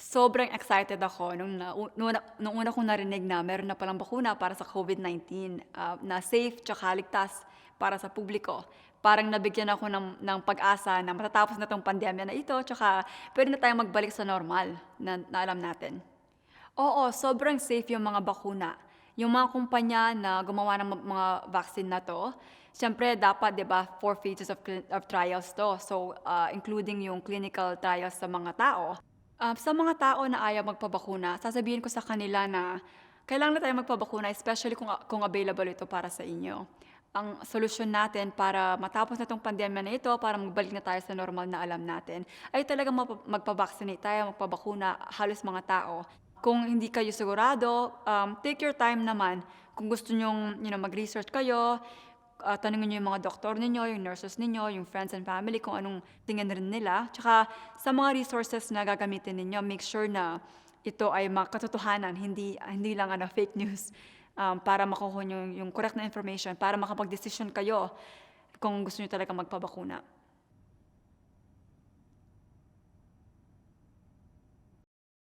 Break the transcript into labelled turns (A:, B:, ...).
A: Sobrang excited ako nung na nung nung una kong narinig na meron na palang bakuna para sa COVID-19, ah, na safe tsaka ligtas para sa publiko. Parang nabigyan ako ng ng pag-asa na matatapos na 'tong pandemya na ito tsaka puwede na tayong magbalik sa normal na na alam natin. Oo, sobrang safe yung mga bakuna. Yung mga kumpanya na gumawa ng mga vaccine na 'to, siyempre dapat 'di ba, 4 phases of of trials 'to. So, ah, including yung clinical trials sa mga tao. Ah, sa mga tao na ayaw magpabakuna, sasabihin ko sa kanila na kailangan na tayong magpabakuna especially kung kung available ito para sa inyo. Ang solusyon natin para matapos na 'tong pandemya na ito, para magbalik na tayo sa normal na alam natin, ay talagang mapa magpa-vaccinate tayo, magpabakuna, halos mga tao. Kung hindi kayo sigurado, um, take your time naman. Kung gusto niyong, you know, mag-research kayo, ah, tanungin niyo yung mga doktor ninyo, yung nurses ninyo, yung friends and family kung anong tingin rin nila. Tsaka sa mga resources na gagamitin ninyo, make sure na ito ay mga katotohanan, hindi hindi lang ano, fake news, um, para makuha niyo yung correct na information, para makapagdesisyon kayo kung gusto niyo talagang magpabakuna.